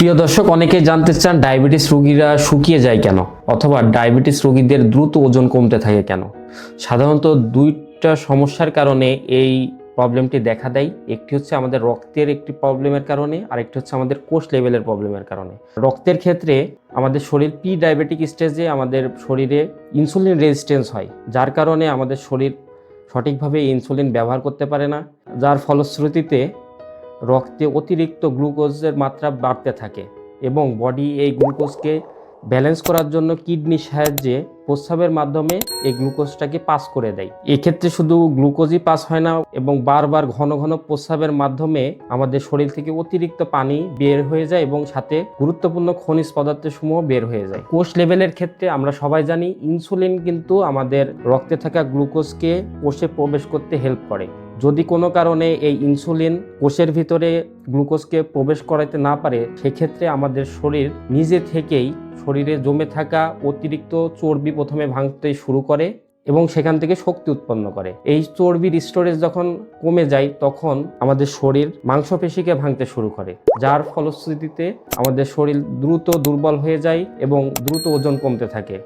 প্রিয় দর্শক অনেকে জানতে চান ডায়াবেটিস রোগীরা শুকিয়ে যায় কেন অথবা ডায়াবেটিস রোগীদের দ্রুত ওজন কমতে থাকে কেন? সাধারণত দুইটা সমস্যার কারণে এই প্রবলেমটি দেখা দেয়। একটি হচ্ছে আমাদের রক্তের একটি প্রবলেমের কারণে আর একটি হচ্ছে আমাদের কোষ লেভেলের প্রবলেমের কারণে। রক্তের ক্ষেত্রে আমাদের শরীর প্রি ডায়াবেটিক স্টেজে আমাদের শরীরে ইনসুলিন রেজিস্ট্যান্স হয়, যার কারণে আমাদের শরীর সঠিকভাবে ইনসুলিন ব্যবহার করতে পারে না। যার ফলশ্রুতিতে রক্তে অতিরিক্ত গ্লুকোজের মাত্রা বাড়তে থাকে এবং বডি এই গ্লুকোজকে ব্যালেন্স করার জন্য কিডনির সাহায্যে প্রস্রাবের মাধ্যমে এই গ্লুকোজটাকে পাস করে দেয়। এক্ষেত্রে শুধু গ্লুকোজই পাস হয় না এবং বারবার ঘন ঘন প্রস্রাবের মাধ্যমে আমাদের শরীর থেকে অতিরিক্ত পানি বের হয়ে যায় এবং সাথে গুরুত্বপূর্ণ খনিজ পদার্থসমূহ বের হয়ে যায়। কোষ লেভেলের ক্ষেত্রে আমরা সবাই জানি, ইনসুলিন কিন্তু আমাদের রক্তে থাকা গ্লুকোজকে কোষে প্রবেশ করতে হেল্প করে। যদি কোনো কারণে এই ইনসুলিন কোষের ভিতরে গ্লুকোজকে প্রবেশ করাতে না পারে, সেক্ষেত্রে আমাদের শরীর নিজে থেকেই শরীরে জমে থাকা অতিরিক্ত চর্বি প্রথমে ভাঙতে শুরু করে এবং সেখান থেকে শক্তি উৎপন্ন করে। এই চর্বির স্টোরেজ যখন কমে যায়, তখন আমাদের শরীর মাংসপেশিকে ভাঙতে শুরু করে, যার ফলশ্রুতিতে আমাদের শরীর দ্রুত দুর্বল হয়ে যায় এবং দ্রুত ওজন কমতে থাকে।